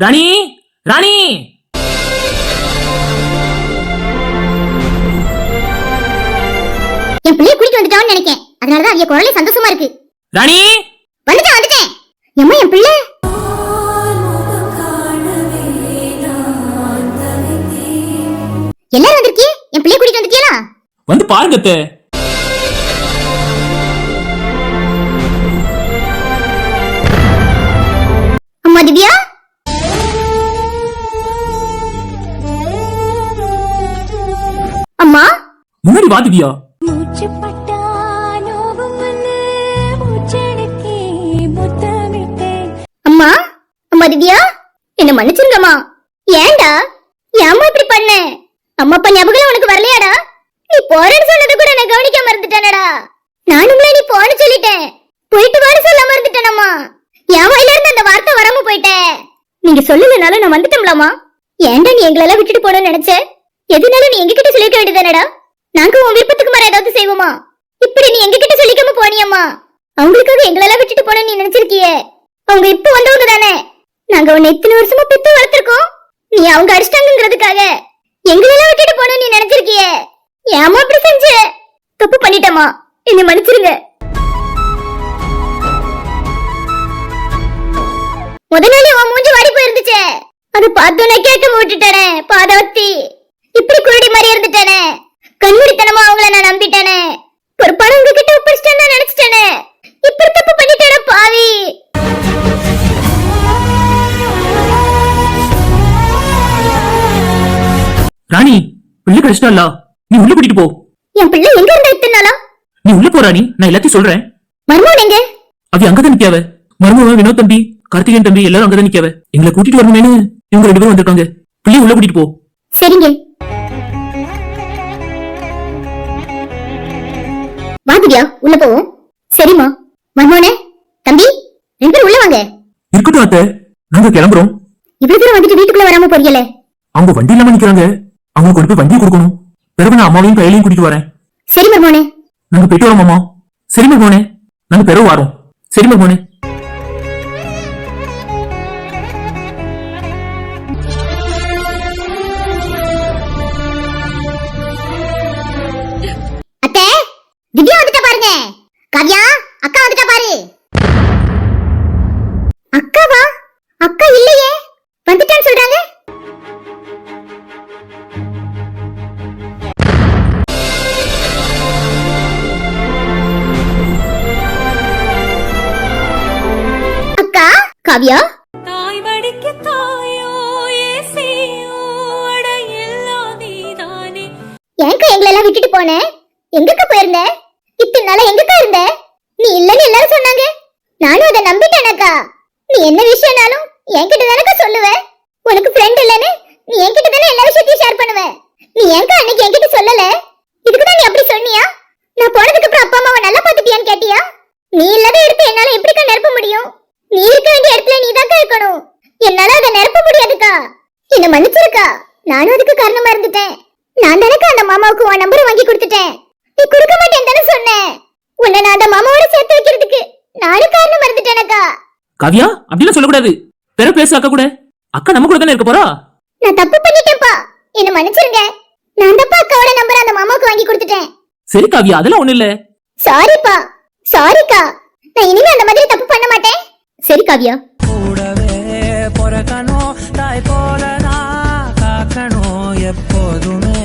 ராணி ராணி! என் பிள்ளைய கூட்டிட்டு வந்துட்டான்னு நினைக்கேன். அதனாலதான் அவிய குரலே சந்தோஷமா இருக்கு. ராணி! வந்துட்டேன் வந்துட்டேன் எம்மா என் பிள்ளை? எல்லாரும் வந்திருக்கீ என் பிள்ளைய கூட்டிட்டு வந்துட்டீங்களா வந்து பாருங்க அத்தை. அம்மா திவ்யா? அம்மா முன்னாடி வா திவ்யா அம்மா அம்மா திவ்யா என்ன மன்னிச்சிருங்கம்மா. ஏன்டா? ஏம்மா இப்படி பண்ண? அம்மா அப்பா ஞாபகம் உனக்கு வரலையாடா? நீ போறேன்னு சொன்னது கூட நான் கவனிக்காம இருந்துட்டேனடா. நான் உங்களை நீ போன்னு சொல்லிட்டேன். போயிட்டு வான்னு சொல்லாம இருந்துட்டேனம்மா. என் வாயில இருந்து அந்த வார்த்தை வராம போயிட்டேன் நீங்க சொல்லலனாலும் நான் வந்துட்டோம்லாமா ஏன்டா நீ எங்களெல்லாம் விட்டுட்டு போனோம்னு நினைச்ச? எதுனாலும் நீ எங்ககிட்ட சொல்லிக்க வேண்டியதானடா நாங்க உன் விருப்பத்துக்கு மாற ஏதாவது செய்வோமா? இப்படி நீ எங்ககிட்ட சொல்லிக்காம போனியம்மா? அவங்களுக்காக எங்களெல்லாம் விட்டுட்டு போன நீ நினைச்சிருக்கியே? அவங்க இப்ப வந்தவங்க தானே? நாங்க உன்னை இத்தனை வருஷமா பெத்து வளர்த்திருக்கோம். நீ அவங்க அடிச்சிட்டாங்கிறதுக்காக எங்களெல்லாம் விட்டுட்டு போன நீ நினைச்சிருக்கிய? ஏமா இப்படி செஞ்ச? தப்பு பண்ணிட்டமா என்ன மன்னிச்சிருங்க. முத உன் மூஞ்சி வாடி போயிருந்துச்சே. அது பார்த்தோன்னே கேட்க விட்டுட்டானே பாதவத்தி இப்படி குருடி மாதிரி இருந்துட்டானே. கண்மூடித்தனமா அவங்கள நான் நம்பிட்டானே. ஒரு பணம் உங்ககிட்ட ஒப்படைச்சிட்டேன்னு நான் நினைச்சிட்டேனே. இப்படி தப்பு பண்ணிட்டேனே பாவி. ராணி பிள்ளை கிடைச்சிட்டால நீ உள்ள கூட்டிட்டு போ. என் பிள்ளை எங்க இருந்தா நாளா? நீ உள்ள போ ராணி. நான் எல்லாத்தையும் சொல்றேன். மர்மம் எங்க? அவ அங்கதான் நிக்காவ மருமவன் வினோத் தம்பி கார்த்திகேயன் தம்பி எல்லாரும் அங்கதான் நிக்காவ எங்களை கூட்டிட்டு வரணுமேனு இவங்க ரெண்டு பேரும் வந்திருக்காங்க. பிள்ளைய உள்ள கூட்டிட்டு போ. சரிங்க. வா திவ்யா உள்ள போவோம். சரிம்மா. மர்மோனே தம்பி ரெண்டு பேரும் உள்ள வாங்க. இருக்கட்டும் அத்தை. நாங்க கிளம்புறோம். இவ்வளவு தூரம் வந்துட்டு வீட்டுக்குள்ள வராம போறீங்களே? அவங்க வண்டி இல்லாம நிக்கிறாங்க. அவங்க கொண்டு போய் வண்டியை கொடுக்கணும். பிறகு நான் அம்மாவையும் கையிலையும் கூட்டிட்டு வரேன். சரி மர்மோனே நாங்க போயிட்டு வரோம் மாமா. சரி மருமோனே நாங்க பிறகு வரோம். சரி மருமோனே எல்லாம் விட்டுட்டு போன? எங்கக்கா போயிருந்த? இத்தனை நாளா எங்க இருந்த நீ இல்லன்னு எல்லாரும் சொன்னாங்க நானும் அதை நம்பிட்டேனக்கா நீ என்ன விஷயம்னாலும் என்கிட்ட தானக்கா சொல்லுவ உனக்கு ஃப்ரெண்ட் இல்லன்னு நீ என்கிட்ட தானே எல்லா விஷயத்தையும் ஷேர் பண்ணுவ நீ ஏன்க்கா அன்னைக்கு என்கிட்ட சொல்லல இதுக்கு தான் நீ அப்படி சொன்னியா நான் போனதுக்கு அப்புறம் அப்பா அம்மாவை நல்லா பாத்துட்டியான்னு கேட்டியா நீ இல்லாத இடத்த என்னால எப்படிக்கா நிரப்ப முடியும் நீ இருக்க வேண்டிய இடத்துல நீ இருக்கணும் என்னால அதை நிரப்ப முடியாதுக்கா என்ன மன்னிச்சிருக்கா நானும் அதுக்கு காரணமா இருந்துட்டேன் நான் தானக்கா அந்த மாமாவுக்கு உன் நம்பர் வாங்கி கொடுத்துட்டேன் நீ கொடுக்க மாட்டேன் தானே சொன்னேன் உன்னை நான் அந்த மாமாவோட சேர்த்து வைக்கிறதுக்கு நானும் காரணம் இருந்துட்டேனக்கா காவியா அப்படிலாம் சொல்லக்கூடாது. பிற பேச அக்கா கூட. அக்கா நம்ம கூட தானே இருக்க போறா? நான் தப்பு பண்ணிட்டேன்ப்பா. என்ன மன்னிச்சிருங்க. நான் தப்பா அக்காவோட நம்பர் அந்த மாமாவுக்கு வாங்கி கொடுத்துட்டேன். சரி காவியா அதெல்லாம் ஒண்ணு இல்ல. சாரிப்பா சாரிக்கா நான் இனிமே அந்த மாதிரி தப்பு பண்ண மாட்டேன். சரி காவியா. கூடவே பொறக்கணும் தாய் போல நான் காக்கணும் எப்போதுமே.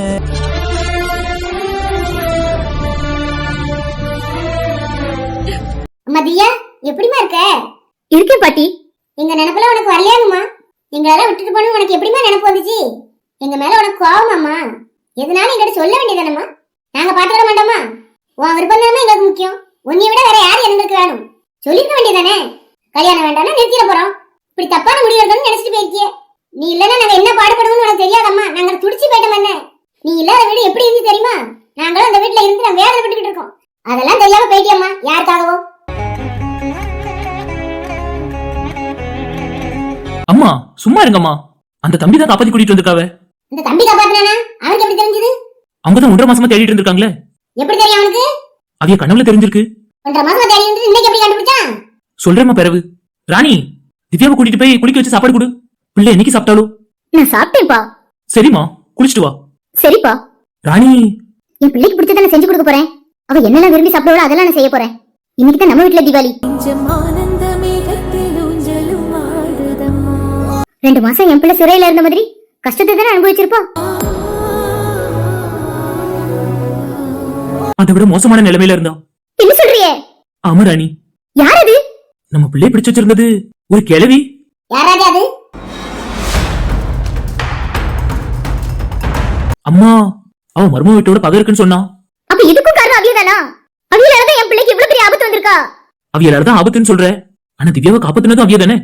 அம்மா தியா எப்படிமா இருக்க? இருக்கேன் பாட்டி. எங்க நினைப்புல உனக்கு வரலையாங்கம்மா எங்களால விட்டுட்டு போன உனக்கு எப்படிமா நினைப்பு வந்துச்சு? எங்க மேல உனக்கு கோவமாம்மா? எதுனாலும் எங்கிட்ட சொல்ல வேண்டியதானம்மா நாங்க பாத்துக்கிட மாட்டோமா? உன் விருப்பம் தானே எங்களுக்கு முக்கியம். உன்னைய விட வேற யார் இருந்திருக்கு வேணும் சொல்லிருக்க வேண்டியதானே கல்யாணம் வேண்டாம்னா நிறுத்திட போறோம். இப்படி தப்பான முடிவு எடுக்கணும்னு நினைச்சிட்டு போயிருக்கிய. நீ இல்லன்னா நாங்க என்ன பாடுபடுவோம்னு உனக்கு தெரியாதம்மா. நாங்க துடிச்சு போயிட்டோம் என்ன நீ இல்லாத வீடு எப்படி இருந்து தெரியுமா? நாங்களும் அந்த வீட்டுல இருந்து நான் வேதனைப்பட்டுக்கிட்டு இருக்கோம். அதெல்லாம் தெரியாம போயிட்டியம்மா. யாருக்காகவும்? அம்மா சும்மா இருங்கம்மா. அந்த தம்பி தான் காப்பாத்தி கூட்டிட்டு வந்திருக்காவ. இந்த தம்பி காப்பாத்தினானா? அவனுக்கு எப்படி தெரிஞ்சது? அவங்க தான் ஒன்றரை மாசமா தேடிட்டு இருந்திருக்காங்களே. எப்படி தெரியும் அவனுக்கு? அவிய கனவுல தெரிஞ்சிருக்கு. ஒன்றரை மாசமா தேடி இன்னைக்கு எப்படி கண்டுபிடிச்சான் சொல்றேம்மா பிறவு. ராணி திவ்யாவை கூட்டிட்டு போய் குளிக்க வச்சு சாப்பாடு கொடு. பிள்ளை என்னைக்கு சாப்பிட்டாலும் நான் சாப்பிட்டேன்ப்பா. சரிம்மா குளிச்சுட்டு வா. சரிப்பா. ராணி. என் பிள்ளைக்கு பிடிச்சதை நான் செஞ்சு கொடுக்க போறேன். அவ என்னெல்லாம் விரும்பி சாப்பிடுவாளோ அதெல்லாம் நான் செய்ய போறேன். இன்னைக்கு தான் நம்ம வீட்டுல தீபாவளி. ரெண்டு மாசம் என் பிள்ளை சிறையில இருந்த மாதிரி கஷ்டத்தை தானே அனுபவிச்சிருப்பா? அதை விட மோசமான நிலைமையில இருந்தா? என்ன சொல்றியே? ஆமா ராணி. யார் அது நம்ம பிள்ளை பிடிச்சு வச்சிருந்தது ஒரு கிழவி. யாராவது அது? அம்மா அவ மர்ம வீட்டோட பகை இருக்குன்னு சொன்னா. அப்ப இதுக்கும் காரணம் அவியலால தான் என் பிள்ளைக்கு இவ்வளவு பெரிய ஆபத்து வந்திருக்கா? அவியலால தான் ஆபத்துன்னு சொல்ற. ஆனா திவ்யாவை காப்பாத்துனதும் அவிய தானே?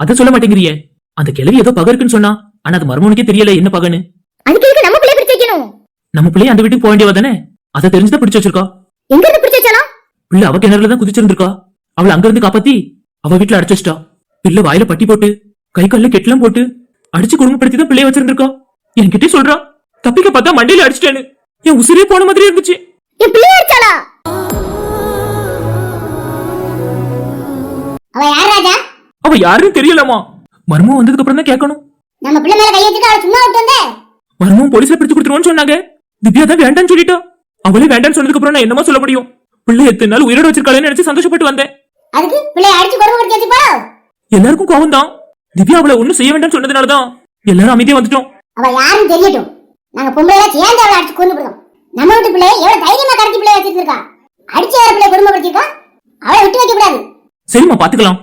அத சொல்ல மாட்டேங்கிறியே. அந்த கிழவி ஏதோ பகை இருக்குன்னு சொன்னா. ஆனா அது மர்மனுக்கே தெரியல என்ன பகன்னு. அதுக்கு எதுக்கு நம்ம பிள்ளை பிடிச்சு வைக்கணும்? நம்ம பிள்ளைய அந்த வீட்டுக்கு போக வேண்டியவ தானே? அதை தெரிஞ்சுதான் பிடிச்சு வச்சிருக்கா. எங்க இருந்து பிடிச்சு வச்சாலும்? பிள்ளை அவ கிணறுல தான் குதிச்சிருந்திருக்கா. அவளை அங்க இருந்து காப்பாத்தி அவ வீட்டுல அடைச்சு வச்சிட்டா. பிள்ளை வாயில பட்டி போட்டு கை கால்ல கெட்டலாம் போட்டு அடிச்சு குடும்பப்படுத்தி தான் பிள்ளைய வச்சிருந்திருக்கா. என்கிட்டே சொல்றா தப்பிக்க பார்த்தா மண்டையில அடிச்சிட்டேன்னு. என் உசிரே போன மாதிரி இருந்துச்சு. என் பிள்ளைய அடிச்சாளா? அவ யார் ராஜா? அவ யாருன்னு தெரியலமா மர்மம் வந்ததுக்கு அப்புறம் தான் கேட்கணும். நம்ம பிள்ளை மேல கை வச்சுட்டு அவளை சும்மா விட்டு வந்த? மர்மம் போலீஸ்ல பிடிச்சு கொடுத்துருவோம்னு சொன்னாங்க. திவ்யா தான் வேண்டாம்னு சொல்லிட்டா. அவளே வேண்டாம்னு சொன்னதுக்கு அப்புறம் நான் என்னமா சொல்ல முடியும்? பிள்ளை எத்தனை நாள் உயிரோட வச்சிருக்காளேன்னு நினைச்சு சந்தோஷப்பட்டு வந்தேன். அதுக்கு? பிள்ளைய அடிச்சு கொடுமைப்படுத்தி வச்சுப்பா எல்லாருக்கும் கோவம் தான் திவ்யா அவளை ஒண்ணும் செய்ய வேண்டாம்னு சொன்னதுனாலதான் எல்லாரும் அமைதியா வந்துட்டோம். அவ யாருன்னு தெரியட்டும். நாங்க பொம்பளை சேர்ந்து அவளை அடிச்சு கொண்டு போடுறோம் நம்ம வீட்டு பிள்ளைய எவ்வளவு தைரியமா கடத்தி பிள்ளைய வச்சிருக்கா அடிச்சு வேற பிள்ளைய கொடுமைப்படுத்திருக்கா அவளை விட்டு வைக்க கூடாது. சரிம்மா பாத்துக்கலாம்.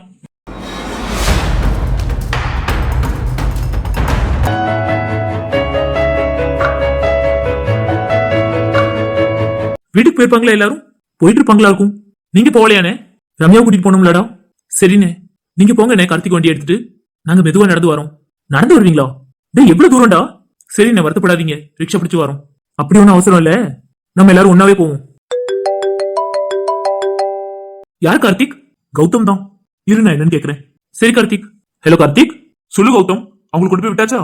வீட்டுக்கு போயிருப்பாங்களா எல்லாரும்? போயிட்டு இருப்பாங்களா இருக்கும்? நீங்க போகலையானே ரம்யா கூட்டிட்டு போனோம்லடா சரிண்ணே. நீங்க போங்கண்ணே கார்த்திக் வண்டி எடுத்துட்டு. நாங்க மெதுவா நடந்து வரோம். நடந்து வருவீங்களா? டேய் எவ்வளவு தூரம்டா? சரிண்ணே வருத்தப்படாதீங்க. ரிக்ஷா பிடிச்சு வரோம். அப்படி ஒன்றும் அவசரம் இல்ல. நம்ம எல்லாரும் ஒன்னாவே போவோம். யார் கார்த்திக்? கௌதம் தான். இரு நான் என்னன்னு கேக்குறேன். சரி கார்த்திக். ஹலோ கார்த்திக். சொல்லு கௌதம். அவங்களுக்கு கொண்டு போய் விட்டாச்சா?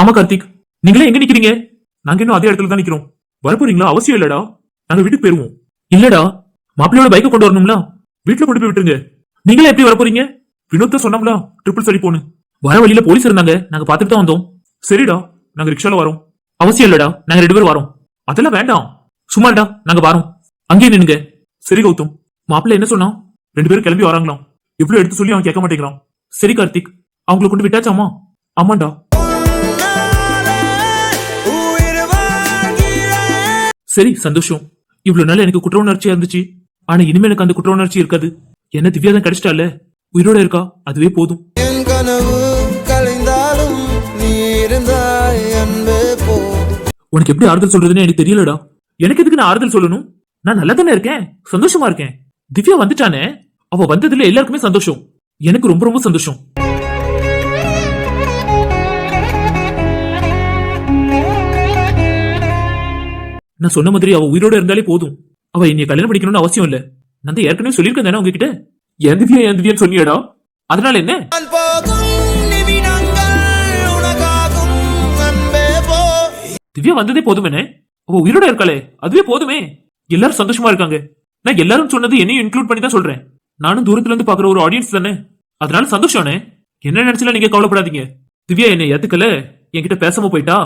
ஆமா கார்த்திக். நீங்களே எங்க நிக்கிறீங்க? நாங்க இன்னும் அதே இடத்துல தான் நிக்கிறோம். வரப்போறீங்களா? அவசியம் இல்லடா. நாங்க வீட்டுக்கு போயிருவோம். இல்லடா மாப்பிள்ளையோட பைக்கை கொண்டு வரணும்ல? வீட்டுல கொண்டு போய் விட்டுருங்க. நீங்களே எப்படி வர வினோத் தான் சொன்னோம்ல ட்ரிபிள் சரி போனு வர வழியில போலீஸ் இருந்தாங்க நாங்க பாத்துட்டு தான் வந்தோம். சரிடா நாங்க ரிக்ஷால வரோம். அவசியம் இல்லடா நாங்க ரெண்டு பேரும் வரோம். அதெல்லாம் வேண்டாம். சும்மாடா நாங்க வரோம். அங்கேயே நின்னுங்க. சரி கௌதம். மாப்பிள்ளை என்ன சொன்னா ரெண்டு பேரும் கிளம்பி வராங்களாம். எவ்வளவு எடுத்து சொல்லி அவன் கேட்க மாட்டேங்கிறான். சரி கார்த்திக் அவங்களை கொண்டு விட்டாச்சாமா? ஆமாண்டா. சரி சந்தோஷம். இவ்வளவு நாள் எனக்கு குற்ற உணர்ச்சியா இருந்துச்சு. ஆனா இனிமே எனக்கு அந்த குற்ற உணர்ச்சி இருக்காது. என்ன திவ்யா தான் கிடைச்சிட்டால? உயிரோட இருக்கா? அதுவே போதும். என் கனவு கலைந்தாலும் நீ இருந்தாய் அன்பே போ உனக்கு எப்படி ஆறுதல் சொல்றதுன்னு எனக்கு தெரியலடா. எனக்கு எதுக்கு நான் ஆறுதல் சொல்லணும்? நான் நல்லா தானே இருக்கேன்? சந்தோஷமா இருக்கேன். திவ்யா வந்துட்டானே? அவ வந்ததுல எல்லாருக்குமே சந்தோஷம். எனக்கு ரொம்ப ரொம்ப சந்தோஷம். நான் சொன்ன மாதிரி அவ உயிரோட இருந்தாலே போதும். அவ என்னைய கல்யாணம் பண்ணிக்கணும்னு அவசியம் இல்ல. நான் தான் ஏற்கனவே சொல்லியிருக்கேன் தானே உங்ககிட்ட? என் திவ்யா என் திவ்யான்னு சொன்னியடா அதனால என்ன திவ்யா வந்ததே போதுமே அவ உயிரோட இருக்காளே அதுவே போதுமே. எல்லாரும் சந்தோஷமா இருக்காங்க. நான் எல்லாரும் சொன்னது என்னையும் இன்க்ளூட் பண்ணி தான் சொல்றேன். நானும் தூரத்துல இருந்து பாக்குற ஒரு ஆடியன்ஸ் தானே? அதனால சந்தோஷம்னே. என்ன நினைச்சல நீங்க கவலைப்படாதீங்க. திவ்யா என்னை ஏத்துக்கல என்கிட்ட பேசாம போயிட்டா?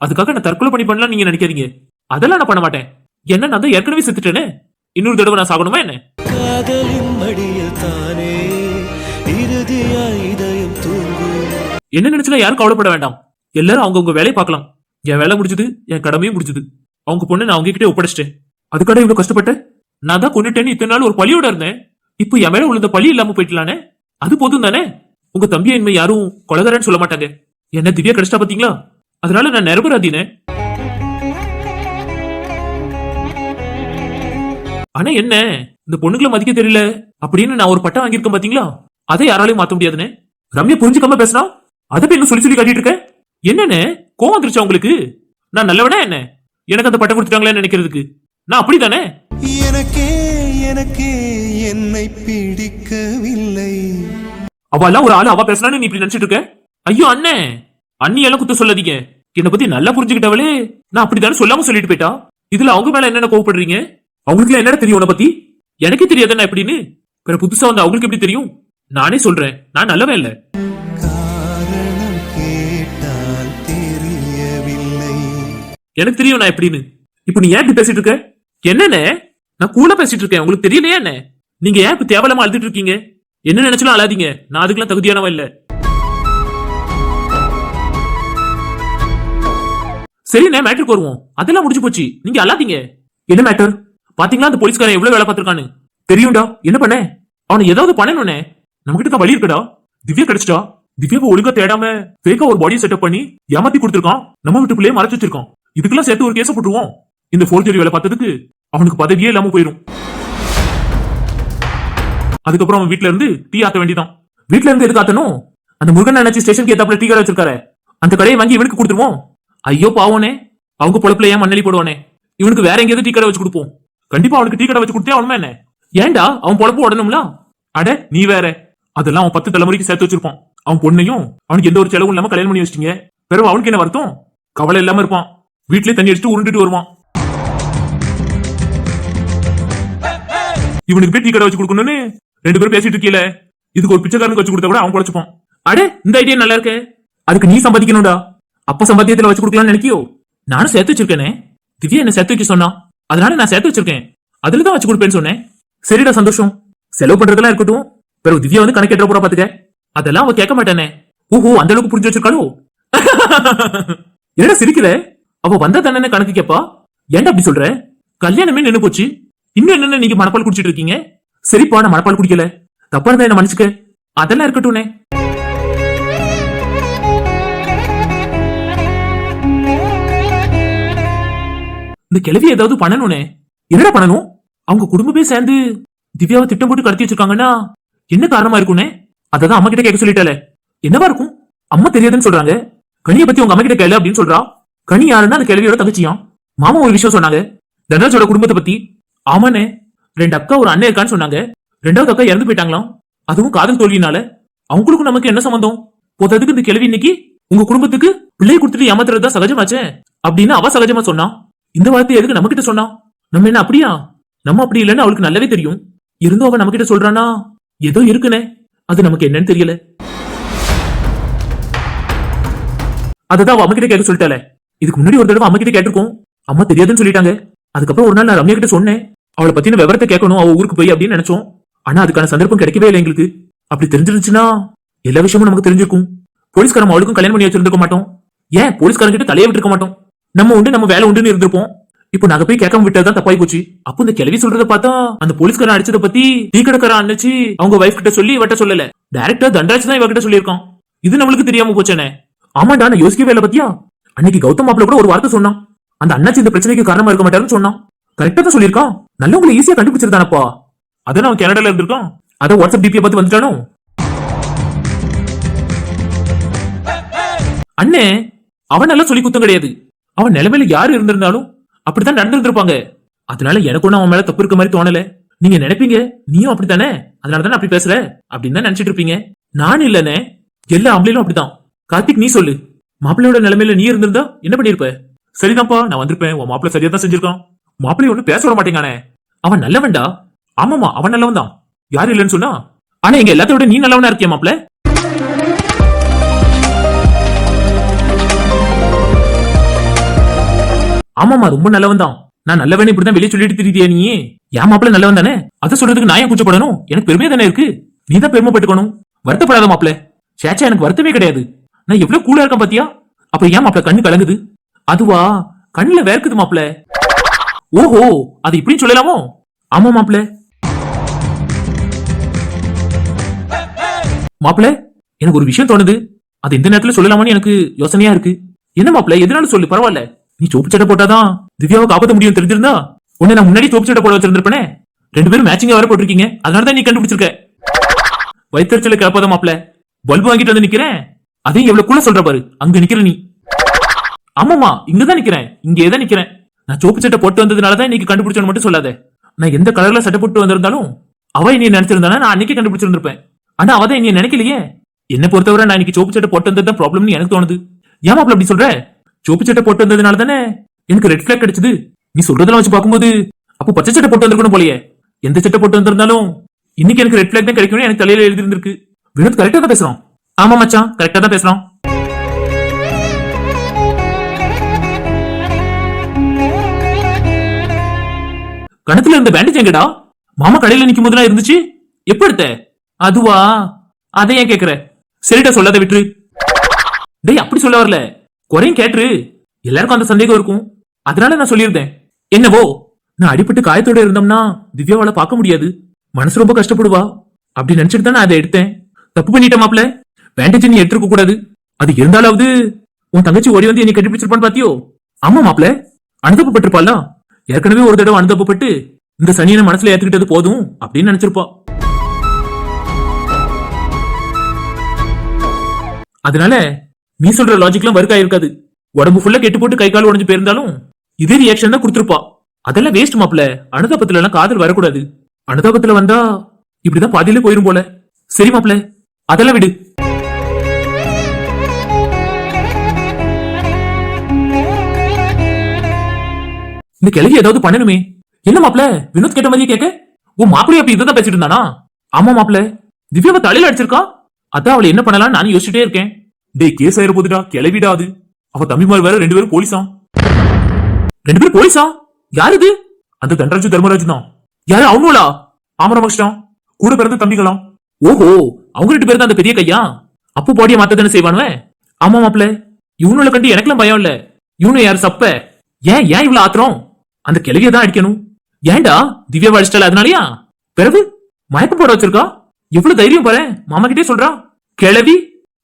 அதுக்காக நான் தற்கொலை பண்ணி பண்ணலாம் நீங்க நினைக்காதீங்க. அதெல்லாம் நான் பண்ண மாட்டேன். என்ன நான் தான் ஏற்கனவே செத்துட்டேனே? இன்னொரு தடவை நான் சாகணுமா என்ன? காதலின் மடியில் தானே இதயம் தூங்கும். என்ன நினைச்சல யாரும் கவலைப்பட வேண்டாம். எல்லாரும் அவங்கவுங்க வேலையை பார்க்கலாம். என் வேலை முடிஞ்சது என் கடமையும் முடிஞ்சது. அவங்க பொண்ணு நான் அவங்க கிட்டே ஒப்படைச்சிட்டேன். அதுக்காக இவ்வளவு கஷ்டப்பட்டேன்? நான் தான் கொண்டுட்டேன்னு இத்தனை நாள் ஒரு பழியோட இருந்தேன். இப்போ என் மேல உள்ள பழி இல்லாம போயிட்டலானே? அது போதும் தானே? உங்க தம்பியை இனிமே யாரும் கொலகாரன்னு சொல்ல மாட்டாங்க. என்ன திவ்யா கிடைச்சிட்டா பாத்தீங்களா? அதனால நான் நிரபராதினே ஆனா என்ன? இந்த பொண்ணுங்களை மதிக்க தெரியல. அப்படின்னு நான் ஒரு பட்டம் வாங்கியிருக்கேன் பாத்தீங்களா? அதை யாராலையும் மாத்த முடியாதுனே. ரம்யா புரிஞ்சுக்காம பேசினா அதை போய் இன்னும் சொல்லி சொல்லி காட்டிட்டு இருக்க? என்னண்ணே? கோவம் வந்துருச்சா உங்களுக்கு? நான் நல்லவனா என்ன? எனக்கு அந்த பட்டம் கொடுத்துட்டாங்களே நினைக்கிறதுக்கு. நான் அப்படிதானே எனக்கே எனக்கே என்னை பிடிக்கவில்லை. அவெல்லாம் ஒரு ஆளு அவ பேசினான்னு நீ இப்படி நினைச்சிட்டு இருக்க? ஐயோ அண்ணே! அண்ணி எல்லாம் குத்த சொல்லாதீங்க. என்னை பத்தி நல்லா புரிஞ்சுக்கிட்டவளே நான் அப்படித்தானே சொல்லாம சொல்லிட்டு போயிட்டா? இதுல அவங்க மேல என்னென்ன கோவப்படுறீங்க? அவங்களுக்குலாம் என்னடா தெரியும் உன்னை பத்தி? எனக்கே தெரியாதுண்ணா எப்படின்னு. பிற புதுசா வந்து அவங்களுக்கு எப்படி தெரியும்? நானே சொல்றேன். நான் நல்லவே இல்லை. எனக்கு தெரியும் நான் எப்படின்னு. இப்ப நீ ஏன் பேசிட்டு இருக்க? என்னண்ணே? நான் கூட பேசிட்டு இருக்கேன். உங்களுக்கு தெரியல என்ன? நீங்க ஏன் இப்ப தேவலாம அழுதுட்டு இருக்கீங்க? என்ன நினைச்சாலும் அழாதீங்க. நான் அதுக்கெல்லாம் தகுதியானவ இல்ல. சரிண்ணே மேட்ருக்கு வருவோம். அதெல்லாம் முடிஞ்சு போச்சு. நீங்க அழாதீங்க. என்ன மேட்டர் பாத்தீங்களா அந்த போலீஸ்காரன் எவ்வளவு வேலை பார்த்திருக்கானு தெரியும்டா. என்ன பண்ண? அவனை ஏதாவது பண்ணணும்னே. நம்ம கிட்ட தான் வழி இருக்குடா. திவ்யா கிடைச்சிட்டா. திவ்யாவை ஒழுங்கா தேடாம ஃபேக்கா ஒரு பாடியை செட்டப் பண்ணி ஏமாத்தி கொடுத்துருக்கான். நம்ம வீட்டுக்குள்ளேயே மறைச்சு வச்சிருக்கான். இதுக்கெல்லாம் சேர்த்து ஒரு கேஸ் போட்டுருவோம். இந்த ஃபோர்ஜரி வேலை பார்த்ததுக்கு அவனுக்கு பதவியே இல்லாம போயிரும். அதுக்கப்புறம் அவன் வீட்ல இருந்து டீ ஆத்த வேண்டிதான் வீட்ல இருந்து எதுக்கு ஆத்தணும்? அந்த முருகன் நினைச்சு ஸ்டேஷனுக்கு ஏத்தாப்புல டீ கடை வச்சிருக்காரு. அந்த கடையை வாங்கி இவனுக்கு கொடுத்துருவோம். ஐயோ பாவனே அவங்க பொழப்புல ஏன் மண்ணலி போடுவானே? இவனுக்கு வேற எங்கேயாவது டீ கடை வச்சு கொடுப்போம். கண்டிப்பா அவனுக்கு டீ கடை வச்சு கொடுத்தே அவனுமே என்ன? ஏன்டா? அவன் பொழப்பு உடனும்ல அட நீ வேற. அதெல்லாம் அவன் பத்து தலைமுறைக்கு சேர்த்து வச்சிருப்பான். அவன் பொண்ணையும் அவனுக்கு எந்த ஒரு செலவும் இல்லாம கல்யாணம் பண்ணி வச்சிட்டீங்க. பெரும் அவனுக்கு என்ன வருத்தம்? கவலை இல்லாம இருப்பான். வீட்லயே தண்ணி அடிச்சுட்டு உருண்டுட்டு வருவான். இவனுக்கு போய் டீ கடை வச்சு கொடுக்கணும்னு ரெண்டு பேரும் பேசிட்டு இருக்கீல. இதுக்கு ஒரு பிச்சைக்காரனுக்கு வச்சு கொடுத்தா கூட அவன் குழச்சுப்பான் அடே இந்த ஐடியா நல்லா இருக்கே. அதுக்கு நீ சம்பாதிக்கணும்டா. அப்ப சம்பாத்தியத்துல வச்சு கொடுக்கலாம்னு நினைக்கியோ? நானும் சேர்த்து வச்சிருக்கேனே. திவ்யா என்ன சேர்த்து வைக்க சொன்னா? அதனால நான் சேர்த்து வச்சிருக்கேன். அதுல தான் வச்சு கொடுப்பேன்னு சொன்னேன். சரிடா சந்தோஷம். செலவு பண்றதெல்லாம் இருக்கட்டும். பிறகு திவ்யா வந்து கணக்கு எட்ட போறா பாத்துக்க. அதெல்லாம் அவ கேட்க மாட்டானே. ஓஹோ அந்த அளவுக்கு புரிஞ்சு வச்சிருக்காளோ? என்னடா சிரிக்கிற? அவ வந்தா தானே கணக்கு கேப்பா? ஏன்டா அப்படி சொல்ற? கல்யாணமே நின்னு போச்சு. இன்னும் என்னென்ன நீங்க மணப்பால் குடிச்சிட்டு இருக்கீங்க? சரிப்பா நான் மணப்பால் குடிக்கல. தப்பா இருந்தா என்ன மன்னிச்சுக்க? அதெல்லாம் இருக்கட்டும்னே. இந்த கிழவி ஏதாவது பண்ணணும்னே. என்னடா பண்ணணும்? அவங்க குடும்பமே சேர்ந்து திவ்யாவை திட்டம் போட்டு கடத்தி வச்சிருக்காங்கன்னா என்ன காரணமா இருக்கும்னே? அதான் அம்மா கிட்ட கேட்க சொல்லிட்டாலே என்னவா இருக்கும்? அம்மா தெரியாதுன்னு சொல்றாங்க. கனியை பத்தி உங்க அம்மா கிட்ட கேளு அப்படின்னு சொல்றா. கனி யாருன்னா அந்த கிழவியோட தங்கச்சியாம். மாமா ஒரு விஷயம் சொன்னாங்க. தனராஜோட குடும்பத்தை பத்தி. ஆமாண்ணே. ரெண்டு அக்கா ஒரு அண்ணன் இருக்கான்னு சொன்னாங்க. ரெண்டாவது அக்கா இறந்து போயிட்டாங்களாம். அதுவும் காதல் தோல்வினால அவங்களுக்கும் நமக்கு என்ன சம்பந்தம்? போததுக்கு இந்த கிழவி இன்னைக்கு உங்க குடும்பத்துக்கு பிள்ளை கொடுத்துட்டு ஏமாத்துறது தான் சகஜமாச்சே? அப்படின்னு அவ சகஜமா சொன்னான். இந்த வார்த்தை எதுக்கு நம்ம கிட்ட சொன்னா? நம்ம என்ன அப்படியா? நம்ம அப்படி இல்லைன்னு அவளுக்கு நல்லாவே தெரியும். இருந்தும் அவ நம்ம கிட்ட சொல்றானா? ஏதோ இருக்குனே. அது நமக்கு என்னன்னு தெரியல. அததான் அவ அம்மா கிட்ட கேட்க சொல்லிட்டாலே இதுக்கு முன்னாடி ஒரு தடவை அம்மா கிட்ட கேட்டிருக்கோம். அம்மா தெரியாதுன்னு சொல்லிட்டாங்க. அதுக்கப்புறம் ஒரு நாள் நான் ரம்யா கிட்ட சொன்னேன். அவளை பத்தின விவரத்தை கேட்கணும் அவ ஊருக்கு போய் அப்படின்னு நினைச்சோம். ஆனா அதுக்கான சந்தர்ப்பம் கிடைக்கவே இல்லை எங்களுக்கு. அப்படி தெரிஞ்சிருந்துச்சுன்னா எல்லா விஷயமும் நமக்கு தெரிஞ்சிருக்கும். போலீஸ்காரன் அவளுக்கும் கல்யாணம் பண்ணி வச்சிருந்திருக்க மாட்டோம். ஏன்? போலீஸ்காரன் கிட்ட தலையை விட்டுருக்க மாட்டோம். நம்ம உண்டு நம்ம வேலை உண்டுன்னு இருந்திருப்போம். இப்போ நாங்க போய் கேட்காம விட்டதுதான் தப்பாய் போச்சு. அப்போ இந்த கிளவி சொல்றத பார்த்தா அந்த போலீஸ்காரன் அடிச்சத பத்தி டீ கடைக்காரன் அனுச்சு அவங்க வைஃப் கிட்ட சொல்லி இவட்ட சொல்லல. டைரக்டா தண்டராஜ் தான் இவகிட்ட சொல்லியிருக்கான். இது நம்மளுக்கு தெரியாம போச்சேனே. ஆமாடா நான் யோசிக்கவே இல்லை பத்தியா? அன்னைக்கு கௌதம் மாப்பிள்ள கூட ஒரு வார்த்தை சொன்னான். அந்த அண்ணாச்சி இந்த பிரச்சனைக்கு காரணமா இருக்க மாட்டாருன்னு சொன்னான். கரெக்டா தான் சொல்லியிருக்கான். நல்லவங்களை ஈஸியா கண்டுபிடிச்சிருந்தானப்பா. அதான் அவன் கனடால இருந்திருக்கான். அதான் வாட்ஸ்அப் டிபியை பார்த்து வந்துட்டானோ? அண்ணே அவன் நல்லா சொல்லி குத்தம் கிடையாது. அவன் நிலைமையில யாரு இருந்திருந்தாலும் அப்படித்தான் நடந்திருந்திருப்பாங்க. அதனால எனக்கு ஒண்ணும் அவன் மேல தப்பு இருக்க மாதிரி தோணல. நீங்க நினைப்பீங்க நீயும் அப்படித்தானே? அதனால தானே அப்படி பேசுற? அப்படின்னு தான் நினைச்சிட்டு இருப்பீங்க. நான் இல்லனே. எல்லா ஆம்பளையும் அப்படிதான் கார்த்திக் நீ சொல்லு. மாப்பிள்ளையோட நிலைமையில நீ இருந்திருந்தா என்ன பண்ணிருப்ப? சரிதான்ப்பா நான் வந்திருப்பேன். உன் மாப்பிள்ள சரியா தான் செஞ்சிருக்கான். மாப்பிள்ளை ஒண்ணு பேச விட மாட்டேங்கானே. அவன் நல்லவன்டா. ஆமாமா அவன் நல்லவன் தான் யாரு இல்லைன்னு சொன்னா? ஆனா எங்க எல்லாத்தையும் நீ நல்லவனா இருக்கியா மாப்பிள்ள? ஆமாமா ரொம்ப நல்லவன் தான் நான் நல்லவன் இப்படிதான் வெளியே சொல்லிட்டு திரிதியா நீ என் மாப்பிள்ள நல்லவன் தானே? அதை சொல்றதுக்கு நான் ஏன் கூச்சப்படணும்? எனக்கு பெருமையா தானே இருக்கு? நீ தான் பெருமைப்பட்டுக்கணும். வருத்தப்படாத மாப்பிள்ள. சேச்சா எனக்கு வருத்தமே கிடையாது. நான் எவ்வளவு கூலா இருக்கேன் பாத்தியா? அப்புறம் ஏன் மாப்பிள்ள கண்ணு கலங்குது? அதுவா? கண்ணுல வேர்க்குது மாப்பிள்ள. ஓஹோ அது இப்படின்னு சொல்லலாமோ? ஆமா மாப்பிள்ள. மாப்பிள்ள எனக்கு ஒரு விஷயம் தோணுது. அது எந்த நேரத்துல சொல்லலாமான்னு எனக்கு யோசனையா இருக்கு. என்ன மாப்பிள்ள எதனாலும் சொல்லு பரவாயில்ல. நீ சோப்பு சட்டை போட்டாதான் திவ்யாவை காப்பாத்த முடியும் தெரிஞ்சிருந்தா? உன்னை நான் முன்னாடி சோப்பு சட்டை போட வச்சிருந்திருப்பேனே? ரெண்டு பேரும் மேட்சிங்கா வர போட்டிருக்கீங்க. அதனால தான் நீ கண்டுபிடிச்சிருக்க. வயிற்றுச்சல கிளப்பாத மாப்ள பல்பு வாங்கிட்டு வந்து நிக்கிறேன். அதையும் எவ்வளவு கூட சொல்ற பாரு. அங்க நிக்கிற நீ. ஆமாமா இங்கதான் நிக்கிறேன். இங்கே தான் நிக்கிறேன். நான் சோப்பு சட்டை போட்டு வந்ததுனால தான் இன்னைக்கு கண்டுபிடிச்சோன்னு மட்டும் சொல்லாத. நான் எந்த கலர்ல சட்டை போட்டு வந்திருந்தாலும் அவ நீ நினைச்சிருந்தானா? நான் அன்னைக்கு கண்டுபிடிச்சிருந்திருப்பேன். ஆனா அவதான் தான் நினைக்கலையே. என்ன பொறுத்தவரை நான் இன்னைக்கு சோப்பு சட்டை போட்டு வந்தது தான் ப்ராப்ளம்னு எனக்கு தோணுது. ஏன் அப்படி சொல்ற? சோப்பு சட்டை போட்டு வந்ததுனால தானே? எனக்கு ரெட் பிளாக் கிடைச்சது. நீ சொல்றதெல்லாம் வச்சு பார்க்கும்போது அப்போ பச்சை சட்டை போட்டு வந்திருக்கணும் போலயே. எந்த சட்டை போட்டு வந்திருந்தாலும் இன்னைக்கு எனக்கு ரெட் பிளாக் தான் கிடைக்கும்னு எனக்கு தலையில எழுதி இருந்திருக்கு வினோத் கரெக்டா தான் பேசுறோம் ஆமா மச்சான் கரெக்டா தான் பேசுறோம் கணத்துல இருந்த பேண்டேஜ் எங்கடா? மாமா கடையில நிக்கும் போதுலாம் இருந்துச்சு. எப்ப எடுத்த? அதுவா? அதை ஏன் கேக்குற? சரிடா சொல்லாத விட்டுரு. டேய் அப்படி சொல்ல வரல. குறையும் கேட்டுரு. எல்லாருக்கும் அந்த சந்தேகம் இருக்கும். அதனால நான் சொல்லியிருந்தேன். என்னவோ? நான் அடிபட்டு காயத்தோட இருந்தோம்னா திவ்யாவால பார்க்க முடியாது. மனசு ரொம்ப கஷ்டப்படுவா. அப்படி நினைச்சிட்டு தான் நான் அதை எடுத்தேன். தப்பு பண்ணிட்டேன் மாப்ள பேண்டேஜ் நீ எடுத்துருக்க கூடாது. அது இருந்தாலாவது உன் தங்கச்சி ஓடி வந்து என்னை கட்டிப்பிடிச்சிருப்பான்னு பாத்தியோ? ஆமா மாப்ள அனுதப்பட்டிருப்பாளா? ஏற்கனவே ஒரு தடவை அனுதப்பப்பட்டு இந்த சனியனை மனசுல ஏத்துக்கிட்டது போதும் அப்படின்னு நினைச்சிருப்பா. அதனால நீ சொல்ற லாஜிக்லாம் ஒர்க் ஆயிருக்காது உடம்பு ஃபுல்லா கெட்டு போட்டு கை கால் உடஞ்சு போயிருந்தாலும் இதே ரியாக்ஷன் தான் கொடுத்துருப்பா. அதெல்லாம் வேஸ்ட் மாப்ள அனுதாபத்துல எல்லாம் காதல் வரக்கூடாது. அனுதாபத்துல வந்தா இப்படிதான் பாதியிலே போயிரும் போல. சரி மாப்ள அதெல்லாம் விடு. இந்த கிழக்கு ஏதாவது பண்ணணுமே. என்ன மாப்ள வினோத் கேட்ட மாதிரியே கேட்க? உன் மாப்பிளைய அப்படி இதான் பேசிட்டு இருந்தானா? ஆமா மாப்ள திவ்யாவை தலையில அடிச்சிருக்கா? அதான் அவளை என்ன பண்ணலாம் நானும் யோசிச்சுட்டே இருக்கேன். டேய் கேஸ் ஆயிர போதுடா கிளவிடாது அவ தம்பிமார் வேற ரெண்டு பேரும் போலீஸா ரெண்டு பேரும் போலீஸா யாரு இது? அந்த தண்டராஜு தர்மராஜு தான். யாரு அவனுங்களா ஆமரமஷ்டம் கூட பிறந்த தம்பிகளாம் ஓஹோ அவங்க ரெண்டு பேரும் தான் அந்த பெரிய கையா? அப்பு பாடிய மாத்த தானே செய்வானுவன் ஆமா மாப்ள இவனுல கண்டு எனக்கெல்லாம் பயம் இல்ல. இவனு யாரு சப்ப? ஏன் ஏன் இவ்வளவு ஆத்திரம்? அந்த கிளவிய தான் அடிக்கணும். ஏன்டா திவ்யா அடிச்சிட்டால அதனாலயா? பிறகு மயக்கம் போட வச்சிருக்கா? எவ்வளவு தைரியம் பாரு மாமா கிட்டே சொல்றா. கிளவி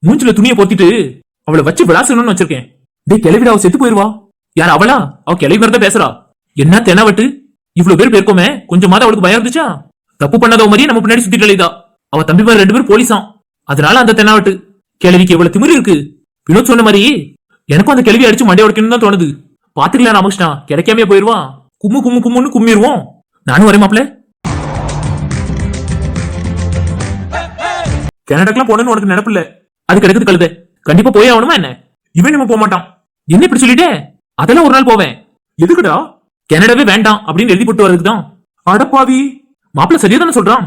மூஞ்சில துணியை போத்திட்டு அவளை வச்சு விளாசணும்னு வச்சிருக்கேன். டேய் கிளவிடா அவ செத்து போயிருவா. யார் அவளா? அவ கிளவி மாதிரி பேசுறா. என்ன தெனவட்டு இவ்வளவு பேர் பேருக்கோமே கொஞ்சமாவது அவளுக்கு பயம் இருந்துச்சா? தப்பு பண்ணாதவ மாதிரியே நம்ம பின்னாடி சுத்திட்டு அலையுதா அவ தம்பி மாதிரி ரெண்டு பேரும் போலீஸாம். அதனால அந்த தெனாவட்டு கிளவிக்கு எவ்வளவு திமிரு இருக்கு. வினோத் சொன்ன மாதிரி எனக்கும் அந்த கிளவி அடிச்சு மண்டை உடைக்கணும்னு தான் தோணுது. பாத்துக்கலாம் ராமகிருஷ்ணா கிடைக்காம போயிருவான். கும்மு கும்மு கும்முன்னு கும்மிடுவோம். நானும் வரேன் மாப்ள கனடாக்கெல்லாம் போனேன்னு உனக்கு நினப்பில்லை அது கிடக்குது கழுத. கண்டிப்பா போய் ஆகணுமா என்ன? இவன் நம்ம போக மாட்டான். என்ன இப்படி சொல்லிட்டே? அதெல்லாம் ஒரு நாள் போவேன். எதுக்குடா? கனடாவே வேண்டாம் அப்படின்னு எழுதி போட்டு வரதுக்கு அடப்பாவி மாப்பிள்ள சரியா தானே சொல்றான்?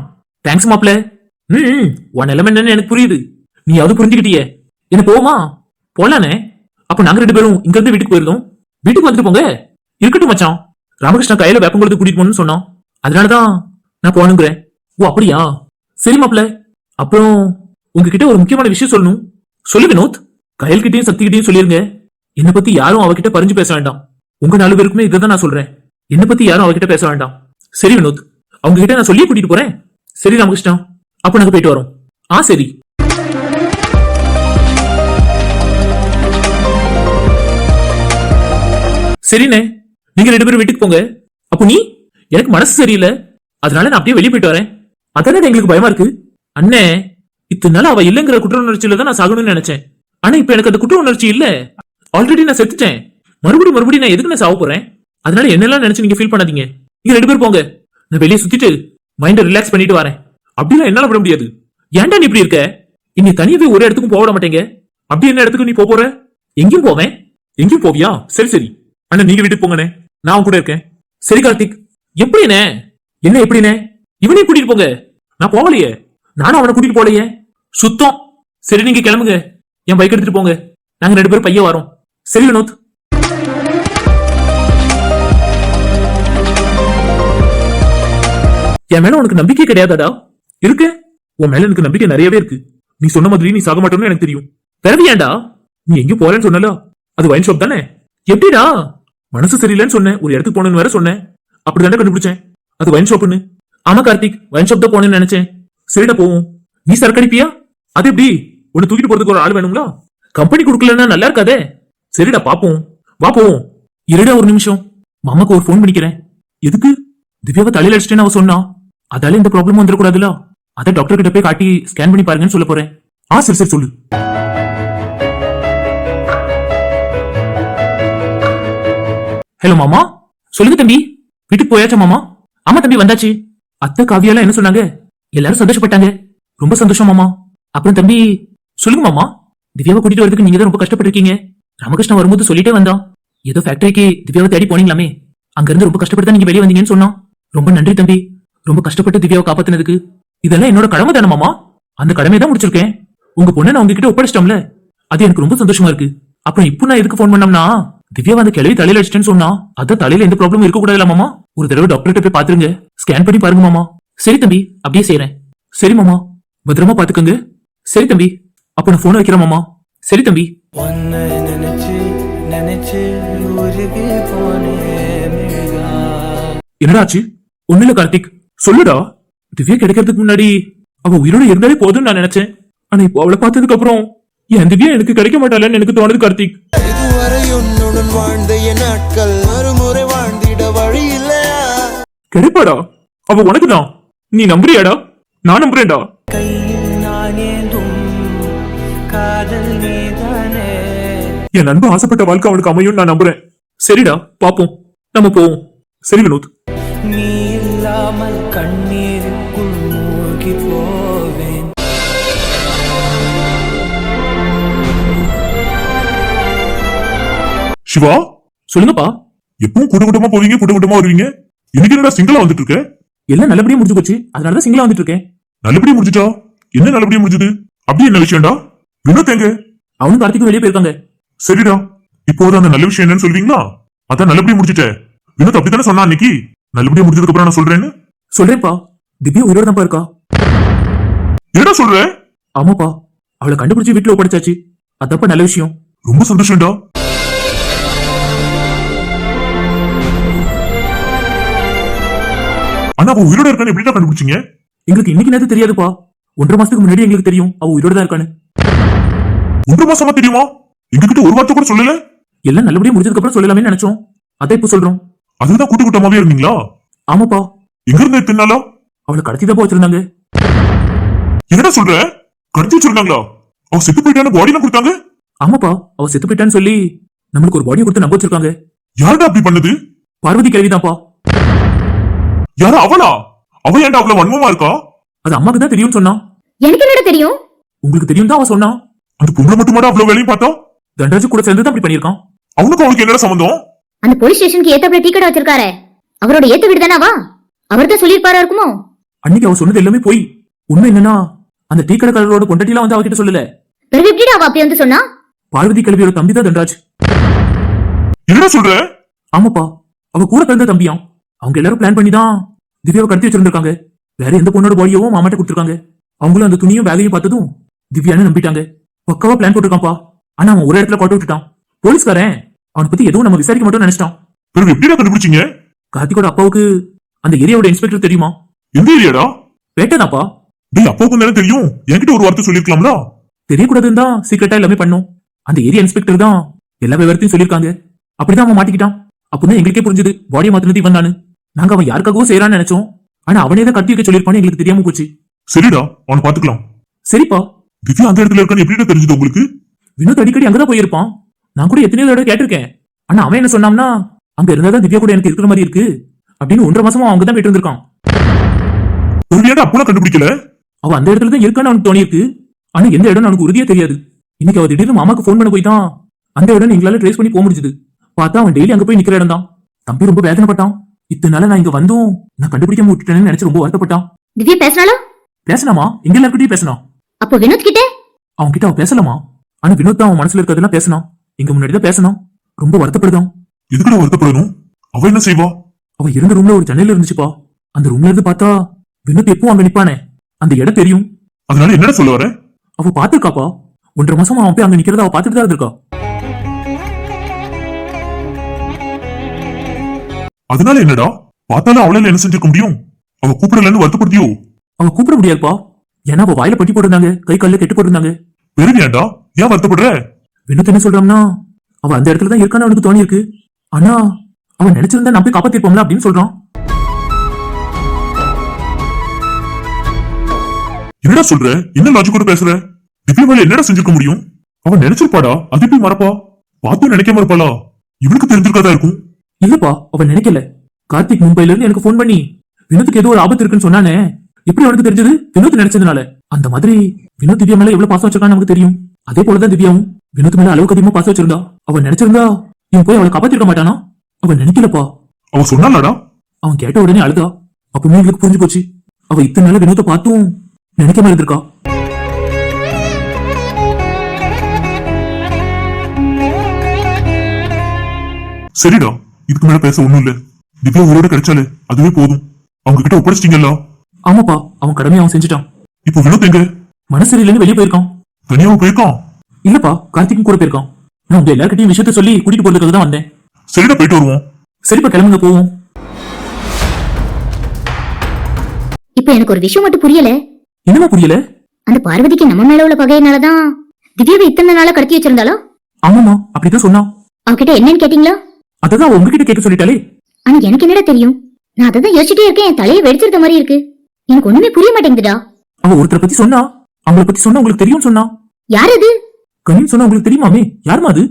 தேங்க்ஸ் மாப்பிள்ள. ம் உன் நிலைமை என்னன்னு எனக்கு புரியுது. நீ அது புரிஞ்சுக்கிட்டியே. என்ன போமா போலானே. அப்ப நாங்க ரெண்டு பேரும் இங்க இருந்து வீட்டுக்கு போயிருந்தோம். வீட்டுக்கு வந்துட்டு போங்க. இருக்கட்டும் மச்சான். ராமகிருஷ்ணா கையில வேப்பங்குளத்து கூட்டிட்டு போகணும்னு சொன்னான். அதனாலதான் நான் போகணுங்கிறேன். ஓ அப்படியா? சரி மாப்பிள்ள. அப்புறம் உங்ககிட்ட ஒரு முக்கியமான விஷயம் சொல்லணும். சொல்லு வினோத். கயல்கிட்டயும் சக்திகிட்டயும் சொல்லிருங்க. என்ன பத்தி யாரும் அவகிட்ட பறிஞ்சு பேச வேண்டாம். உங்க நாலு பேருக்குமே இதை தான் நான் சொல்றேன். என்ன பத்தி யாரும் அவகிட்ட பேச வேண்டாம். சரி வினோத். அவங்க கிட்ட நான் சொல்லியே கூட்டிட்டு போறேன். சரி ராமகிருஷ்ணா. அப்ப நாங்க போயிட்டு வரோம். ஆ சரி. சரிண்ணே. நீங்க ரெண்டு பேரும் வீட்டுக்கு போங்க. அப்போ நீ? எனக்கு மனசு சரியில்லை. அதனால நான் அப்படியே வெளியே போயிட்டு வரேன். அதானே எங்களுக்கு பயமா இருக்கு? அண்ணே. இத்தனை நாள் அவ இல்லைங்கிற குற்ற உணர்ச்சியில தான் நான் சாகணும்னு நினைச்சேன். ஆனா இப்ப எனக்கு அந்த குற்ற உணர்ச்சி இல்ல. ஆல்ரெடி நான் செத்துட்டேன். மறுபடியும் மறுபடியும் நான் எதுக்கு நான் சாக போறேன்? அதனால என்னெல்லாம் நினைச்சு நீங்க ஃபீல் பண்ணாதீங்க. நீங்க ரெண்டு பேரும் போங்க. நான் வெளியே சுத்திட்டு மைண்டை ரிலாக்ஸ் பண்ணிட்டு வரேன். அப்படிலாம் என்னால விட முடியாது. ஏன்டா நீ இப்படி இருக்க? இன்னி தனியவே ஒரு இடத்துக்கும் போக மாட்டேங்க. அப்படி என்ன இடத்துக்கு நீ போற? எங்கேயும் போவேன். எங்கேயும் போவியா? சரி சரி. அண்ணா நீங்க வீட்டுக்கு போங்கண்ணே. நான் அவன் கூட இருக்கேன். சரி கார்த்திக். எப்படிண்ணே? என்ன எப்படிண்ணே? இவனையும் கூட்டிட்டு போங்க. நான் போகலையே. நானும் அவனை கூட்டிட்டு போகலையே. சுத்தம். சரி நீங்க கிளம்புங்க. என் பைக் எடுத்துட்டு போங்க. நாங்க ரெண்டு பேரும் பையன் வரோம். சரி வினோத். என் மேல உனக்கு நம்பிக்கை கிடையாதாடா? இருக்கு. உன் மேல எனக்கு நம்பிக்கை நிறையவே இருக்கு. நீ சொன்ன மாதிரி நீ சாக மாட்டோம்னு எனக்கு தெரியும். பிறவி ஏன்டா? நீ எங்கேயும் போறேன்னு சொன்னல? அது வைன் ஷாப் தானே? எப்படிடா? மனசு சரியில்லைன்னு சொன்னேன். ஒரு இடத்துக்கு போனேன்னு வேற சொன்னேன். அப்படிதானே கண்டுபிடிச்சேன். அது வைன் ஷாப்னு ஆமா கார்த்திக். வைன் ஷாப் தான் போனேன்னு நினைச்சேன். சரிடா போவோம். நீ சரக்கடிப்பியா அது எப்படி? உன்னை தூக்கிட்டு போறதுக்கு ஒரு ஆள் வேணுங்களா? கம்பெனி கொடுக்கலன்னா நல்லா இருக்காதே. சரிடா பாப்போம். வா போவோம். இருடா ஒரு நிமிஷம். மாமாக்கு ஒரு ஃபோன் பண்ணிக்கிறேன். எதுக்கு? திவ்யாவை தலையில அடிச்சிட்டேன்னு அவ சொன்னா. அதால இந்த ப்ராப்ளம் வந்துடக்கூடாதுல. அதை டாக்டர் கிட்ட போய் காட்டி ஸ்கேன் பண்ணி பாருங்கன்னு சொல்ல போறேன். ஆ சரி சரி சொல்லு. ஹலோ மாமா. சொல்லுங்க தம்பி. வீட்டுக்கு போயாச்சா மாமா? ஆமா தம்பி வந்தாச்சு. அத்தை காவியாலாம் என்ன சொன்னாங்க? எல்லாரும் சந்தோஷப்பட்டாங்க. ரொம்ப சந்தோஷம் மாமா. அப்புறம் தம்பி சொல்லுங்க மாமா. திவ்யாவை கூட்டிட்டு வரதுக்கு நீங்க தான் ரொம்ப கஷ்டப்பட்டிருக்கீங்க. ராமகிருஷ்ணன் வரும்போது சொல்லிட்டே வந்தான். ஏதோ ஃபேக்டரிக்கு திவ்யாவை தேடி போனீங்களாமே. அங்க இருந்து ரொம்ப கஷ்டப்பட்டு தான் நீங்க வெளியே வந்தீங்கன்னு சொன்னான். ரொம்ப நன்றி தம்பி. ரொம்ப கஷ்டப்பட்டு திவ்யாவை காப்பாத்தினதுக்கு. இதெல்லாம் என்னோட கடமை தானே மாமா? அந்த கடமை தான் முடிச்சிருக்கேன். உங்க பொண்ணை நான் உங்ககிட்ட ஒப்படைச்சிட்டோம்ல. அது எனக்கு ரொம்ப சந்தோஷமா இருக்கு. அப்புறம் இப்போ நான் எதுக்கு ஃபோன் பண்ணோம்னா திவ்யா வந்து கிளவி தலையில அடிச்சிட்டேன்னு சொன்னா அதான் தலையில எந்த ப்ராப்ளமும் இருக்க கூடாதுல மாமா? ஒரு தடவை டாக்டர்கிட்ட போய் பாத்துருங்க. ஸ்கேன் பண்ணி பாருங்க மாமா. சரி தம்பி அப்படியே செய்யறேன் சரி மாமா. பத்திரமா பாத்துக்கோங்க. சரி தம்பி அப்ப நான் போன் வைக்கிறேன் மாமா. சரி தம்பி. உன்னை நினைச்சு உருகி என்னடா ஆச்சு? ஒண்ணு இல்ல கார்த்திக். சொல்லுடா. திவ்யா கிடைக்கிறதுக்கு முன்னாடி அவ உயிரோட இருந்தாலே போதும்னு நான் நினைச்சேன். ஆனா இப்போ அவளை பார்த்ததுக்கு அப்புறம் என் திவ்யா எனக்கு கிடைக்க மாட்டாளன்னு எனக்கு தோணுது கார்த்திக். இதுவரை உன்னுடன் வாழ்ந்த என் நாட்கள் மறுமுறை வாழ்ந்திட வழி இல்லையா? கிடைப்பாடா. அவ உனக்குதான். நீ நம்புறியாடா? நான் நம்புறேன்டா. காதல் நீதானே? என் நண்பன் ஆசைப்பட்ட வாழ்க்கை அவனுக்கு அமையும் நான் நம்புறேன். சரிடா பாப்போம். நம்ம போவோம். சரி வினோத். நீ இல்லாமல் கண்ணீருக்குள் மூழ்கி போவேன். சிவா சொல்லுங்கப்பா. எப்பவும் கூட்ட கூட்டமா போவீங்க கூட்ட கூட்டமா வருவீங்க? இன்னைக்கு என்னடா சிங்கிளா வந்துட்டு இருக்க? எல்லாம் நல்லபடியா முடிஞ்சு போச்சு. அதனாலதான் சிங்கிளா வந்துட்டு இருக்கேன். நல்லபடியா முடிஞ்சுட்டா என்ன நல்லபடியா முடிஞ்சது? அப்படி என்ன விஷயம்டா? வினோத் எங்க அவனும் கார்த்திக்கும் வெளியே போயிருக்காங்க. சரிடா. இப்போது அந்த நல்ல விஷயம் என்னன்னு சொல்வீங்களா? அதான் நல்லபடியா முடிச்சிட்ட. வினோத் அப்படித்தானே சொன்னா அன்னைக்கு? நல்லபடியா முடிஞ்சதுக்கு அப்புறம் நான் சொல்றேன்னு? சொல்றேன்ப்பா. திவ்யா உயிரோட தான்ப்பா இருக்கா. என்னடா சொல்ற? ஆமாப்பா. அவளை கண்டுபிடிச்சு வீட்டுல ஒப்படைச்சாச்சு. அதப்ப நல்ல விஷயம். ரொம்ப சந்தோஷம்டா. ஆனா அவ உயிரோட இருக்கான்னு எப்படிடா கண்டுபிடிச்சீங்க? எங்களுக்கு இன்னைக்கு நேரத்து தெரியாதுப்பா. ஒன்றரை மாசத்துக்கு முன்னாடி எங்களுக்கு தெரியும். அவ உயிரோட தான் இருக்கான்னு. ஒன்றரை மாசமா தெரியுமா? எங்ககிட்ட ஒரு வார்த்தை கூட சொல்லல. எல்லாம் நல்லபடியா முடிஞ்சதுக்கு அப்புறம் சொல்லலாமே நினைச்சோம். அதான் இப்ப சொல்றோம். அதுதான் கூட்டு கூட்டமாவே இருந்தீங்களா? ஆமாப்பா. எங்க இருந்த இத்தனை நாளா அவளை கடத்தி தான் வச்சிருந்தாங்க என்னடா சொல்ற? கடத்தி வச்சிருந்தாங்களா? அவ செத்து போயிட்டான்னு பாடி கொடுத்தாங்க? ஆமாப்பா. அவ செத்து போயிட்டான்னு சொல்லி நம்மளுக்கு ஒரு பாடியை கொடுத்து நம்ப வச்சிருக்காங்க. யாருடா அப்படி பண்ணது? பார்வதி கிழவிதான்ப்பா. யாரா அவளா? அவ ஏன்டா அவ்வளவு வன்மமா இருக்கா? அது அம்மாக்கு தான் தெரியும்னு சொன்னா எனக்கு என்னடா தெரியும்? உங்களுக்கு தெரியும் தான் அவ சொன்னா அந்த பொம்பளை மட்டுமாடா அவ்வளவு வேலையும் பார்த்தா தண்டராஜ் கூட சேர்ந்து தான் அப்படி பண்ணிருக்கான் அவனுக்கு அவளுக்கு என்னடா சம்பந்தம்? அந்த போலீஸ் ஸ்டேஷனுக்கு ஏத்தாப்புல டீ கடை வச்சிருக்காரு. அவரோட ஏத்த வீடு தானாவா அவர் தான் சொல்லியிருப்பாரா இருக்குமோ? அன்னைக்கு அவ சொன்னது எல்லாமே போய். உண்மை என்னன்னா அந்த டீ கடைக்காரரோட கொண்டட்டிலாம் வந்து அவகிட்ட சொல்லல. பிறகு எப்படிடா அவ அப்படி வந்து சொன்னா? பார்வதி கிழவியோட தம்பி தான் தண்டராஜ். என்னடா சொல்ற? ஆமாப்பா அவ கூட பிறந்த தம்பியாம். அவங்க எல்லாரும் பிளான் பண்ணி தான் திவ்யாவை கடத்தி வச்சிருந்திருக்காங்க. வேற எந்த பொண்ணோட பாடியவும் மாமாட்ட கொடுத்துருக்காங்க. அவங்களும் அந்த துணியும் பேகையும் பார்த்ததும் திவ்யான்னு நம்பிட்டாங்க. பக்காவா பிளான் போட்டிருக்கான்ப்பா. ஆனா அவன் ஒரு இடத்துல கோட்டை விட்டுட்டான். போலீஸ்காரன். அவனை பத்தி எதுவும் நம்ம விசாரிக்க மாட்டோம்னு நினைச்சிட்டான். பிறகு எப்படிடா கண்டுபிடிச்சீங்க? கார்த்திகோட அப்பாவுக்கு அந்த ஏரியாவோட இன்ஸ்பெக்டர் தெரியுமா? எந்த ஏரியாடா? பேட்டதாப்பா டேய் அப்பாவுக்கு தானே தெரியும்? என்கிட்ட ஒரு வார்த்தை சொல்லிருக்கலாம்ல தெரியக்கூடாதுன்னு தான் சீக்கிரட்டா எல்லாமே பண்ணோம். அந்த ஏரியா இன்ஸ்பெக்டர் தான் எல்லா விவரத்தையும் சொல்லிருக்காங்க அப்படிதான் அவன் மாட்டிக்கிட்டான். அப்பதான் எங்களுக்கே புரிஞ்சது பாடியை மாத்தினது இவன் தானு நாங்க அவன் யாருக்காகவும் செய்யறான்னு நினைச்சோம். ஆனா அவனே தான் கட்டி வைக்க சொல்லிருப்பான்னு எங்களுக்கு தெரியாம போச்சு. சரிடா அவனை பாத்துக்கலாம் சரிப்பா. திவ்யா அந்த இடத்துல இருக்கான்னு எப்படி தெரிஞ்சது உங்களுக்கு? வினோத் அடிக்கடி அங்கதான் போயிருப்பான். நான் கூட எத்தனையோ தடவை கேட்டிருக்கேன். ஆனா அவன் என்ன சொன்னான்னா அங்க இருந்தாதான் திவ்யா கூட எனக்கு இருக்கிற மாதிரி இருக்கு. அப்படின்னு ஒன்றரை மாசமா அவங்க தான் போயிட்டு இருந்திருக்கான் ஒரு அப்பெல்லாம் கண்டுபிடிக்கல? அவ அந்த இடத்துல தான் இருக்கான்னு அவனுக்கு தோணியிருக்கு. ஆனா எந்த இடம் எனக்கு உறுதியா தெரியாது. இன்னைக்கு அவ திடீர்னு மாமாக்கு ஃபோன் பண்ண போய் தான் அந்த இடம் எங்களால ட்ரேஸ் பண்ணி போக முடிஞ்சது. பார்த்தா அவன் டெய்லி அங்க போய் நிக்கிற இடம் தான் தம்பி ரொம்ப வேதனைப்பட்டான். இத்தனை நாள நான் இங்க வந்தும் நான் கண்டுபிடிக்காம விட்டுட்டேன்னு நினைச்சு ரொம்ப வருத்தப்பட்டான். திவ்யா பேசினாலும் பேசலாமா எங்க எல்லாருக்கிட்டையும் பேசணும் அப்போ வினோத் கிட்ட? அவன் கிட்ட அவன் பேசலாமா? ஆனா வினோத் தான் அவன் மனசுல இருக்கிறதெல்லாம் பேசணும் எங்க முன்னாடி தான் பேசணும் ரொம்ப வருத்தப்படுதான். எதுக்குடா வருத்தப்படணும்? அவ என்ன செய்வா? அவ இருந்த ரூம்ல ஒரு ஜன்னல் இருந்துச்சுப்பா. அந்த ரூம்ல இருந்து பார்த்தா வினோத் எப்பவும் அங்க நிப்பானே. அந்த இடம் தெரியும். அதனால என்ன சொல்ல வர? அவ பாத்துருக்காப்பா ஒன்றரை மாசமா அவன் போய் அங்க நிக்கிறத அவ பாத்துட்டு தான் இருந்திருக்கா. அதனால என்னடா? பார்த்தாலும் அவளால என்ன செஞ்சிருக்க முடியும்? அவ கூப்பிடலன்னு வருத்தப்படுத்தியோ? அவ கூப்பிட முடியாதுப்பா. ஏன்னா அவ வாயில பட்டி போட்டிருந்தாங்க கை கால்ல கெட்டு போட்டிருந்தாங்க. பெருமையாண்டா ஏன் வருத்தப்படுற? வினோத் என்ன சொல்றான்னா அவ அந்த இடத்துல தான் இருக்கான்னு அவனுக்கு தோணி இருக்கு ஆனா அவன் நினைச்சிருந்தா நான் போய் காப்பாத்திருப்போம்ல அப்படின்னு சொல்றான். என்னடா சொல்ற? என்ன லாஜிக்கோட பேசுற? திவ்யா மேல என்னடா செஞ்சிருக்க முடியும்? அவன் நினைச்சிருப்பாடா? அது எப்படி மறப்பா? பார்த்தும் நினைக்காம இருப்பாளா? இவனுக்கு தெரிஞ்சிருக்காதா இருக்கும்? இல்லப்பா அவன் நினைக்கல. கார்த்திக் மும்பைல இருந்து எனக்கு ஃபோன் பண்ணி வினோத்துக்கு ஏதோ ஒரு ஆபத்து இருக்குன்னு சொன்னானே. எப்படி அவனுக்கு தெரிஞ்சது? வினோத் நினைச்சதுனால. அந்த மாதிரி வினோத் திவ்யா மேல எவ்வளவு பாசம் வச்சிருக்கான்னு நமக்கு தெரியும். அதே போலதான் திவ்யாவும். வினோத் மேல அளவுக்கு அதிகமா பாசம் வச்சிருந்தா அவன் நினைச்சிருந்தா இவன் போய் அவளை காப்பாத்திருக்க மாட்டானா? அவன் நினைக்கலப்பா. அவன் சொன்னாலடா அவன் கேட்ட உடனே அழுதா. அப்பவுமே எங்களுக்கு புரிஞ்சு போச்சு. அவ இத்தனை நாள வினோத்தை பார்த்தும் நினைக்காம இருந்திருக்கா. சரிடா இதுக்கு மேல பேச ஒண்ணும் இல்ல. திவ்யா உயிரோட கிடைச்சாலே அதுவே போதும். அவங்க கிட்ட ஒப்படைச்சிட்டீங்கல்ல? ஆமாப்பா அவன் கடமையை அவன் செஞ்சுட்டான். இப்போ வினோத் எங்க? மனசு இல்லைன்னு வெளியே போயிருக்கான். தனியாவும் போயிருக்கான்? இல்லப்பா கார்த்திக்கும் கூட போயிருக்கான். நான் உங்க எல்லார்கிட்டயும் விஷயத்த சொல்லி கூட்டிட்டு போறதுக்காக தான் வந்தேன். சரிடா போயிட்டு வருவோம். சரிப்பா கிளம்புங்க போவோம். இப்ப எனக்கு ஒரு விஷயம் மட்டும் புரியல. என்னமா புரியல? அந்த பார்வதிக்கு நம்ம மேல உள்ள பகையினாலதான் திவ்யாவை இத்தனை நாளா கடத்தி வச்சிருந்தாளோ? ஆமாமா அப்படிதான் சொன்னா அவகிட்ட என்னன்னு கேட்டீங்களா? அததான் உங்ககிட்ட கேட்க சொல்லிட்டாலே ஆனா எனக்கு என்னடா தெரியும்? நான் அததான் யோசிச்சுட்டே இருக்கேன் என் தலையை வெடிச்சிருந்த மாதிரி இருக்கு. எனக்கு ஒண்ணுமே புரிய மாட்டேங்குதுடா அவ ஒருத்தரை பத்தி சொன்னா அவங்கள பத்தி சொன்னா உங்களுக்கு தெரியும் சொன்னா. யார் அது? கனின்னு சொன்னா உங்களுக்கு தெரியுமாமே? யாருமா அது?